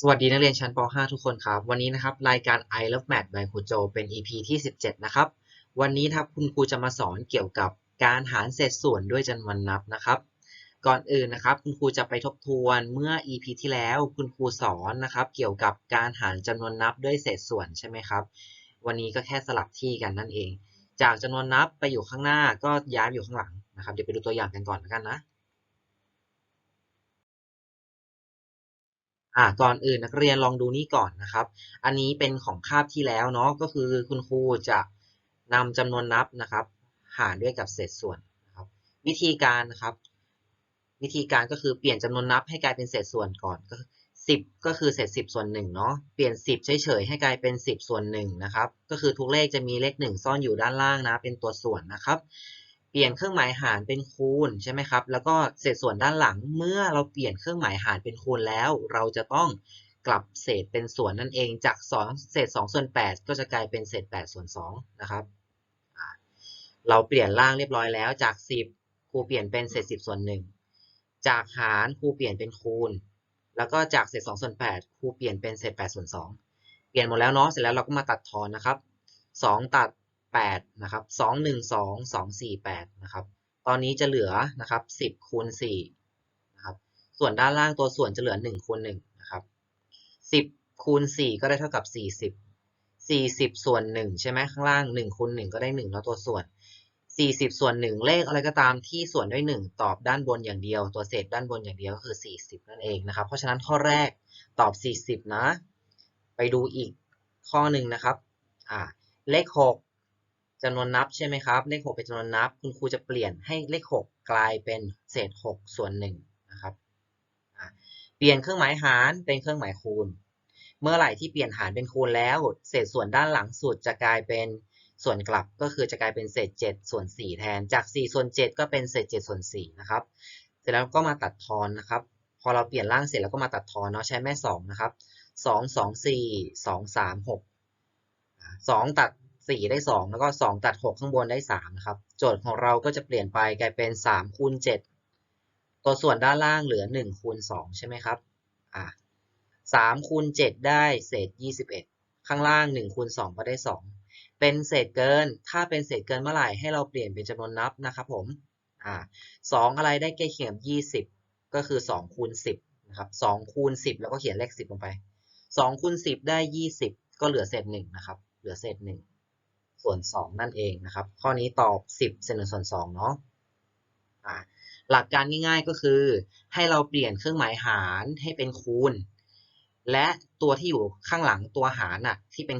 สวัสดีนักเรียนชั้นป .5 ทุกคนครับ วันนี้นะครับรายการ I Love Math by ครูโจเป็น EP ที่ 17 นะครับ วันนี้ครับคุณครูจะมาสอนเกี่ยวกับการหารเศษส่วนด้วยจำนวนนับนะครับ ก่อนอื่นนะครับคุณครูจะไปทบทวนเมื่อ EP ที่แล้วคุณครูสอนนะครับเกี่ยวกับการหารจำนวนนับด้วยเศษส่วนใช่ไหมครับ วันนี้ก็แค่สลับที่กันนั่นเอง จากจำนวนนับไปอยู่ข้างหน้าก็ย้ายอยู่ข้างหลังนะครับ เดี๋ยวไปดูตัวอย่างกันก่อนแล้วกันนะ อ่าก่อนอื่นนักเรียนลองดูนี่ก่อนนะครับ อันนี้เป็นของคาบที่แล้วเนาะก็คือคุณครูจะนำจำนวนนับนะครับ หารด้วยกับเศษส่วนนะครับวิธีการนะครับ วิธีการก็คือเปลี่ยนจำนวนนับให้กลายเป็นเศษส่วนก่อนก็สิบก็คือเศษสิบส่วนหนึ่งเนาะเปลี่ยนสิบเฉยๆให้กลายเป็นสิบส่วนหนึ่งนะครับ ก็คือทุกเลขจะมีเลขหนึ่งซ่อนอยู่ด้านล่างนะ เป็นตัวส่วนนะครับ ปลี่ยนเครื่องหมายหารเป็นคูณใช่ไหมครับ แล้วก็เศษส่วนด้านหลังเมื่อเราเปลี่ยนเครื่องหมายหารเป็นคูณแล้ว เราจะต้องกลับเศษเป็นส่วนนั่นเองจาก 2 เศษ2ส่วน8 ก็จะกลายเป็นเศษ8ส่วน2นะครับเราเปลี่ยนล่างเรียบร้อยแล้วจาก 10 ครูเปลี่ยนเป็นเศษ 10 ส่วน 1 จากหารครูเปลี่ยนเป็นคูณ แล้วก็จากเศษ2ส่วน8ครูเปลี่ยนเป็นเศษ8ส่วน2เปลี่ยนหมดแล้วเนาะเสร็จแล้วเราก็มาตัดทอนนะครับ 2 ตัด 8นะครับ2 1 2 2 4 8นะครับตอนนี้จะเหลือนะครับ10คูณ4นะครับส่วนด้านล่างตัวส่วนจะเหลือ1คูณ1นะครับ10คูณ4ก็ได้เท่ากับ 40 40 ส่วน 1 ใช่ไหมข้างล่าง1คูณ1ก็ได้1แล้วตัวส่วน 40 ส่วน 1 เลขอะไรก็ตามที่ส่วนด้วย 1 ตอบด้านบนอย่างเดียว ตัวเศษด้านบนอย่างเดียวก็คือ 40 นั่นเองนะครับเพราะฉะนั้นข้อแรกตอบ 40 นะ ไปดูอีกข้อหนึ่งนะครับอ่าเลข 6 จำนวนนับใช่ไหมครับ เลข 6 เป็นจำนวนนับ คุณครูจะเปลี่ยนให้เลข 6 กลายเป็นเศษ 6 ส่วน1นะครับเปลี่ยนเครื่องหมายหารเป็นเครื่องหมายคูณ เมื่อไหร่ที่เปลี่ยนหารเป็นคูณแล้ว เศษส่วนด้านหลังสุดจะกลายเป็นส่วนกลับก็คือจะกลายเป็นเศษ 7 ส่วน 4 แทน จาก 4 ส่วน 7 ก็เป็นเศษ 7 ส่วน 4 นะครับ เสร็จแล้วก็มาตัดทอนนะครับ พอเราเปลี่ยนร่างเสร็จแล้วก็มาตัดทอนเนาะใช้แม่ 2 นะครับ 2 2 4 2 3 6 2 ตัด 4ได้2แล้วก็2ตัด6ข้างบนได้3นะครับ โจทย์ของเราก็จะเปลี่ยนไปกลายเป็น3คูณ7ตัวส่วนด้านล่างเหลือ1คูณ2ใช่ไหมครับอ่า3คูณ7ได้เศษ21ข้างล่าง1คูณ2ก็ได้2เป็นเศษเกิน ถ้าเป็นเศษเกินเมื่อไหร่ให้เราเปลี่ยนเป็นจำนวนนับนะครับผมอ่า2องอะไรได้ใกล้เคียงกับ20ก็คือ2คูณ10นะครับ2คูณ10แล้วก็เขียนเลข10ลงไป2คูณ10ได้20ก็เหลือเศษ1นะครับ เหลือเศษ1 ส่วน 2 นั่นเองนะครับ ข้อนี้ตอบ 10เศษ1ส่วน2เนาะหลักการง่ายๆก็คือ ให้เราเปลี่ยนเครื่องหมายหารให้เป็นคูณ และตัวที่อยู่ข้างหลังตัวหารน่ะที่เป็น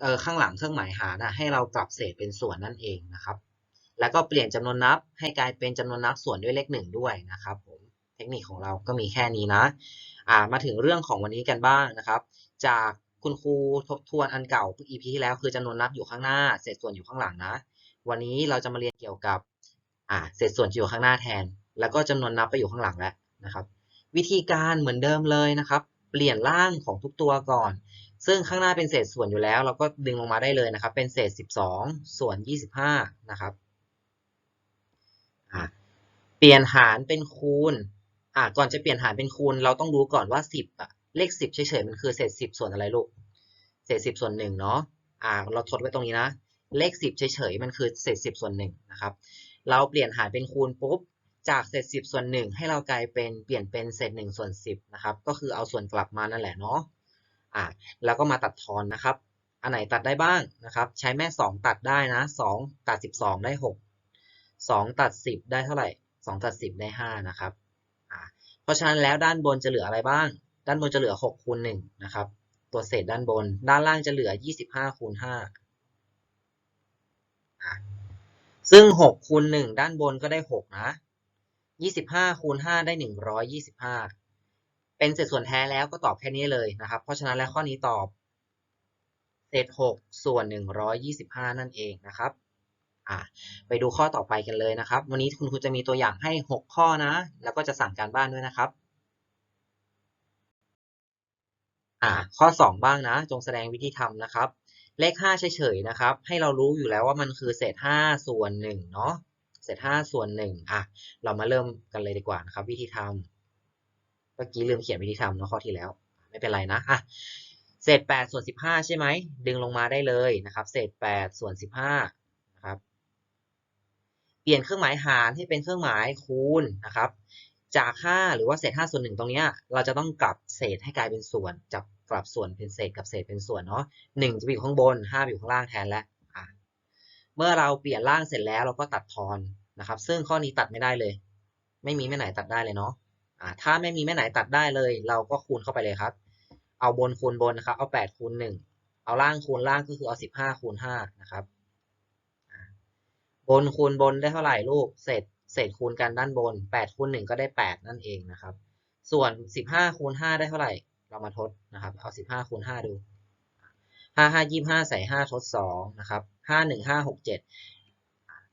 เออข้างหลังเครื่องหมายหารน่ะให้เรากลับเศษเป็นส่วนนั่นเองนะครับ แล้วก็เปลี่ยนจำนวนนับ ให้กลายเป็นจำนวนนับส่วนด้วยเลขหนึ่งด้วยนะครับผมเทคนิคของเราก็มีแค่นี้นะ อ่ามาถึงเรื่องของวันนี้กันบ้างนะครับ จาก คุณครูทบทวนอันเก่า EP ที่แล้วคือจำนวนนับอยู่ข้างหน้า เศษส่วนอยู่ข้างหลังนะ วันนี้เราจะมาเรียนเกี่ยวกับอ่าเศษส่วนอยู่ข้างหน้าแทน แล้วก็จำนวนนับไปอยู่ข้างหลังแล้วนะครับ วิธีการเหมือนเดิมเลยนะครับ เปลี่ยนร่างของทุกตัวก่อน ซึ่งข้างหน้าเป็นเศษส่วนอยู่แล้ว เราก็ดึงลงมาได้เลยนะครับ เป็นเศษ 12 ส่วน 25 นะครับอ่าเปลี่ยนหารเป็นคูณอ่าก่อนจะเปลี่ยนหารเป็นคูณ เราต้องรู้ก่อนว่า 10อะ เลข10เฉยๆมันคือเศษ10ส่วนอะไรลูก เศษ10ส่วน1เนาะ อ่า เราทดไว้ตรงนี้นะ เลข10เฉยๆมันคือเศษ10ส่วน1นะครับ เราเปลี่ยนหารเป็นคูณปุ๊บ จากเศษ10ส่วน1ให้เรากลายเป็นเปลี่ยนเป็นเศษ1ส่วน10นะครับ ก็คือเอาส่วนกลับมานั่นแหละเนาะ อ่า แล้วก็มาตัดทอนนะครับ อันไหนตัดได้บ้างนะครับ ใช้แม่2ตัดได้นะ2ตัด12ได้6 2ตัด10ได้เท่าไหร่2ตัด10ได้5นะครับ อ่า เพราะฉะนั้นแล้วด้านบนจะเหลืออะไรบ้าง ด้านบนจะเหลือ6คูณ1นะครับ ตัวเศษด้านบน ด้านล่างจะเหลือ 25คูณ5ซึ่ง6คูณ1ด้านบนก็ได้ 6 นะ 25คูณ5ได้ 125 เป็นเศษส่วนแท้แล้วก็ตอบแค่นี้เลยนะครับ เพราะฉะนั้นแล้วข้อนี้ตอบ เศษ 6 ส่วน 125 นั่นเองนะครับไปดูข้อต่อไปกันเลยนะครับ วันนี้คุณครูจะมีตัวอย่างให้ 6 ข้อนะ แล้วก็จะสั่งการบ้านด้วยนะครับ อ่าข้อ 2 บ้างนะ จงแสดงวิธีทำนะครับ เลข 5 เฉยๆนะครับ ให้เรารู้อยู่แล้วว่ามันคือเศษ 5 ส่วน1เนาะเศษ 5 ส่วน1อะเรามาเริ่มกันเลยดีกว่านะครับ วิธีทำเมื่อกี้ลืมเขียนวิธีทำเนาะข้อที่แล้ว ไม่เป็นไรนะอะเศษแปดส่วนสิบห้าใช่ไหมดึงลงมาได้เลยนะครับ เศษแปดส่วนสิบห้านะครับเปลี่ยนเครื่องหมายหารให้เป็นเครื่องหมายคูณนะครับ จากห้าหรือว่าเศษห้าส่วนหนึ่งตรงนี้เราจะต้องกลับเศษให้กลายเป็นส่วนจับกลับส่วนเป็นเศษกับเศษเป็นส่วนเนาะหนึ่งจะไปอยู่ข้างบนห้าอยู่ข้างล่างแทนแล้วเมื่อเราเปลี่ยนล่างเสร็จแล้วเราก็ตัดทอนนะครับ ซึ่งข้อนี้ตัดไม่ได้เลย ไม่มีแม่ไหนตัดได้เลยเนาะถ้าไม่มีแม่ไหนตัดได้เลย เราก็คูณเข้าไปเลยครับ เอาบนคูณบนนะครับ เอาแปดคูณหนึ่งเอาล่างคูณล่างก็คือเอาสิบห้าคูณห้านะครับบนคูณบนได้เท่าไหร่ลูกเศษเศษคูณกันด้านบนแปดคูณหนึ่งก็ได้แปดนั่นเองนะครับ ส่วนสิบห้าคูณห้าได้เท่าไหร่ เรามาทดนะครับ เอาสิบห้าคูณห้าดูห้าห้ายี่ห้าใส่ห้าทดสองนะครับห้าหนึ่งห้าหกเจ็ด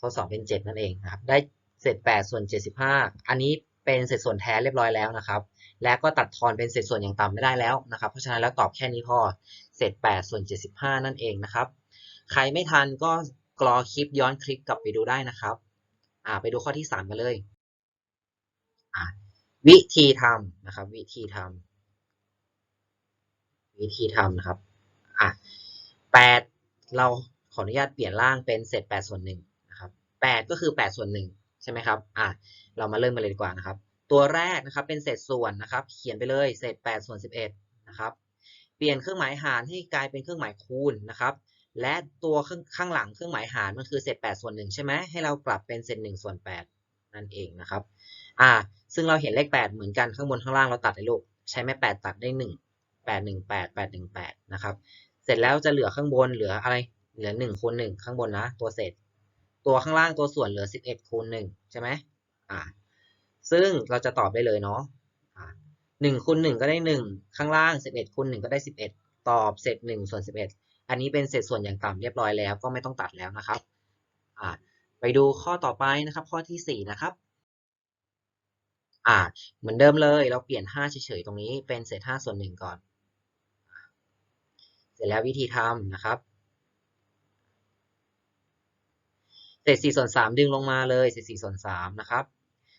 ทดสองเป็นเจ็ดนั่นเองนะครับ ได้เศษแปดส่วนเจ็ดสิบห้าอันนี้เป็นเศษส่วนแท้เรียบร้อยแล้วนะครับ และก็ตัดทอนเป็นเศษส่วนอย่างต่ำไม่ได้แล้วนะครับ เพราะฉะนั้นแล้วตอบแค่นี้พอ เศษ 8 ส่วน 75 นั่นเองนะครับ ใครไม่ทันก็กรอคลิปย้อนคลิปกลับไปดูได้นะครับ อ่าไปดูข้อที่3กันเลยอ่าวิธีทำนะครับ วิธีทำวิธีทำนะครับอะ8เราขออนุญาตเปลี่ยนล่างเป็นเศษ8ส่วน1นะครับ8ก็คือ8ส่วน1ใช่ไหมครับอะเรามาเริ่มกันเลยดีกว่านะครับ ตัวแรกนะครับเป็นเศษส่วนนะครับ เขียนไปเลยเศษ8ส่วน11นะครับ เปลี่ยนเครื่องหมายหารให้กลายเป็นเครื่องหมายคูณนะครับ และตัวข้างหลังเครื่องหมายหารมันคือเศษ8ส่วน1ใช่ไหมให้เรากลับเป็นเศษ1ส่วน8นั่นเองนะครับอ่าซึ่งเราเห็นเลข 8 เหมือนกันข้างบนข้างล่างเราตัดได้ลูกใช้แม่ 8 ตัดได้ 1 8 1 8 8 1 8นะครับเสร็จแล้วจะเหลือข้างบนเหลืออะไรเหลือ1คูณ1ข้างบนนะตัวเศษ ตัวข้างล่างตัวส่วนเหลือ 11คูณ1ใช่ไหมอ่าซึ่งเราจะตอบได้เลยเนาะหนึ่งคูณหนึ่งก็ได้หนึ่งข้างล่างสิบเอ็ดคูณหนึ่งก็ได้สิบเอ็ดตอบเศษหนึ่งส่วนสิบเอ็ด อันนี้เป็นเศษส่วนอย่างต่ำเรียบร้อยแล้วก็ไม่ต้องตัดแล้วนะครับไปดูข้อต่อไปนะครับ ข้อที่สี่นะครับ่าเหมือนเดิมเลยเราเปลี่ยนห้าเฉยๆ ตรงนี้เป็นเศษห้าส่วนหนึ่งก่อน เสร็จแล้ววิธีทำนะครับ เศษสี่ส่วนสามดึงลงมาเลย เศษสี่ส่วนสามนะครับ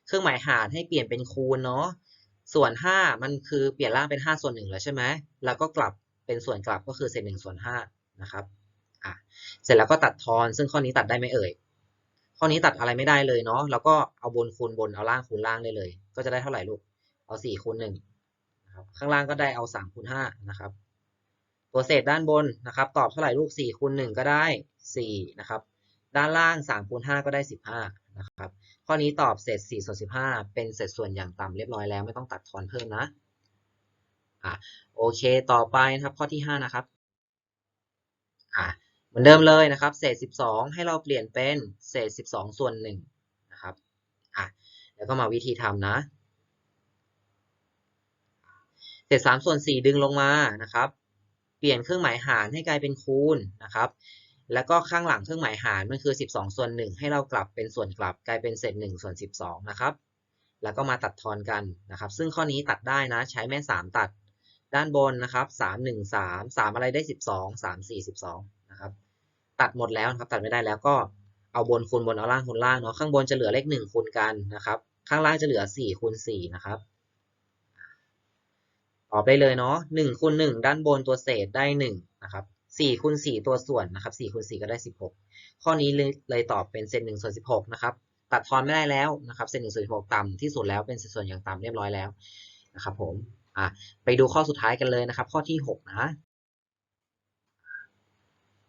เครื่องหมายหารให้เปลี่ยนเป็นคูณเนาะ ส่วน 5 มันคือเปลี่ยนล่างเป็น 5 ส่วน 1 แล้วใช่ไหม แล้วก็กลับเป็นส่วนกลับก็คือเศษ 1 ส่วน 5 นะครับอะเสร็จแล้วก็ตัดทอน ซึ่งข้อนี้ตัดได้ไหมเอ่ย ข้อนี้ตัดอะไรไม่ได้เลยเนาะ แล้วก็เอาบนคูณบน เอาล่างคูณล่างได้เลย ก็จะได้เท่าไหร่ลูก เอา4คูณ1นะครับ ข้างล่างก็ได้เอา3คูณ5นะครับ ตัวเศษด้านบนนะครับ ตอบเท่าไหร่ลูก4คูณ1ก็ได้4นะครับ ด้านล่าง3คูณ5ก็ได้15นะครับ ข้อนี้ตอบเศษ4ส่วน15เป็นเศษส่วนอย่างต่ำเรียบร้อยแล้วไม่ต้องตัดทอนเพิ่มนะ อะ โอเค ต่อไปนะครับ ข้อที่5นะครับ อะเหมือนเดิมเลยนะครับ เศษ 12 ให้เราเปลี่ยนเป็นเศษ 12 ส่วน1นะครับอะแล้วก็มาวิธีทำนะ เศษ 3 ส่วน 4 ดึงลงมานะครับ เปลี่ยนเครื่องหมายหารให้กลายเป็นคูณนะครับแล้วก็ข้างหลังเครื่องหมายหารมันคือ 12 ส่วน 1 ให้เรากลับเป็นส่วนกลับกลายเป็นเศษ1ส่วน 12 นะครับ แล้วก็มาตัดทอนกันนะครับ ซึ่งข้อนี้ตัดได้นะ ใช้แม่ 3 ตัด ด้านบนนะครับ3 1 3 3อะไรได้12 3 4 12นะครับตัดหมดแล้วนะครับตัดไม่ได้แล้วก็เอาบนคูณบนเอาล่างคูณล่างเนาะข้างบนจะเหลือเลข1คูณกันนะครับ ข้างล่างจะเหลือ4คูณ4นะครับตอบได้เลยเนาะ1คูณ1ด้านบนตัวเศษได้1นะครับสี่คูณสี่ตัวส่วนนะครับสี่คูณสี่ก็ได้สิบหกข้อนี้เลยเลยตอบเป็นเศษหนึ่งส่วนสิบหกนะครับตัดทอนไม่ได้แล้วนะครับเศษหนึ่งส่วนสิบหกต่ำที่สุดแล้วเป็นเศษส่วนอย่างต่ำเรียบร้อยแล้วนะครับผม อะไปดูข้อสุดท้ายกันเลยนะครับ ข้อที่หกนะ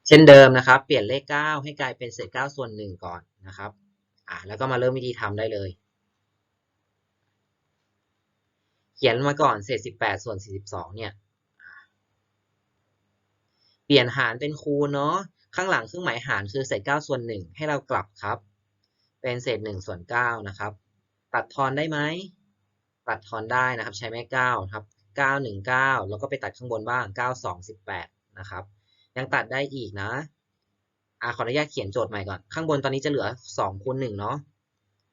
เช่นเดิมนะครับ เปลี่ยนเลขเก้าให้กลายเป็นเศษเก้าส่วนหนึ่งก่อนนะครับอะแล้วก็มาเริ่มวิธีทำได้เลย เขียนมาก่อนเศษสิบแปดส่วนสี่สิบสองเนี่ย เปลี่ยนหารเป็นคูณเนาะข้างหลังเครื่องหมายหารคือเศษ 9 ส่วน 1 ให้เรากลับครับ เป็นเศษ 1 ส่วน 9 นะครับ ตัดทอนได้ไหม ตัดทอนได้นะครับ ใช้แม่9ครับ9 1 9 แล้วก็ไปตัดข้างบนบ้าง 9 2 18 นะครับ ยังตัดได้อีกนะอ่าขออนุญาตเขียนโจทย์ใหม่ก่อน ข้างบนตอนนี้จะเหลือ2คูณ1เนาะ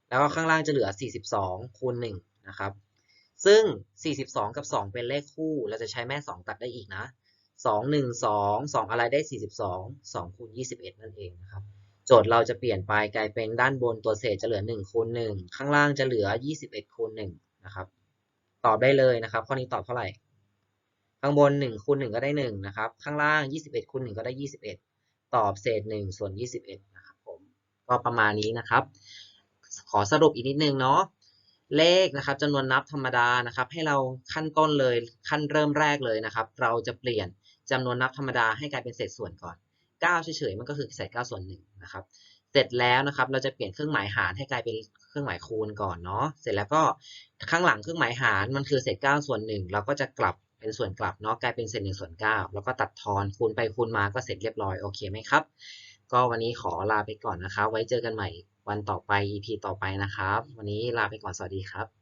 แล้วก็ข้างล่างจะเหลือ 42คูณ1นะครับ ซึ่ง 42 กับ 2 เป็นเลขคู่ เราจะใช้แม่ 2 ตัดได้อีกนะสองหนึ่งสองสองอะไรได้สี่สิบสองสองคูณยี่สิบเอ็ดนั่นเองนะครับ โจทย์เราจะเปลี่ยนไปกลายเป็นด้านบนตัวเศษจะเหลือหนึ่งคูณหนึ่งข้างล่างจะเหลือยี่สิบเอ็ดคูณห นะครับ ตอบได้เลยนะครับ ข้อนี้ตอบเท่าไหร่ ข้างบนหนึ่งคูณหนึ่งก็ได้หนึ่งนะครับ ข้างล่างยี่สิบเอ็ดคูณหนึ่งก็ได้ยี่สิบเอ็ดตอบเศษหนึ่งส่วนยี่สิบเอ็ดนะครับผม ก็ประมาณนี้นะครับ ขอสรุปอีกนิดนึงเนาะ เลขนะครับจำนวนนับธรรมดานะครับ ให้เราขั้นต้นเลยขั้นเริ่มแรกเลยนะครับ เราจะเปลี่ยนจำนวนนับธรรมดาให้กลายเป็นเศษส่วนก่อน 9เฉยๆมันก็คือเศษ9ส่วน1นะครับเสร็จแล้วนะครับเราจะเปลี่ยนเครื่องหมายหารให้กลายเป็นเครื่องหมายคูณก่อนเนาะเสร็จแล้วก็ข้างหลังเครื่องหมายหารมันคือเศษ9ส่วน1เราก็จะกลับเป็นส่วนกลับเนาะกลายเป็นเศษ1ส่วน9แล้วก็ตัดทอนคูณไปคูณมาก็เสร็จเรียบร้อยโอเคไหมครับ ก็วันนี้ขอลาไปก่อนนะครับไว้เจอกันใหม่วันต่อไป EP ต่อไปนะครับ วันนี้ลาไปก่อนสวัสดีครับ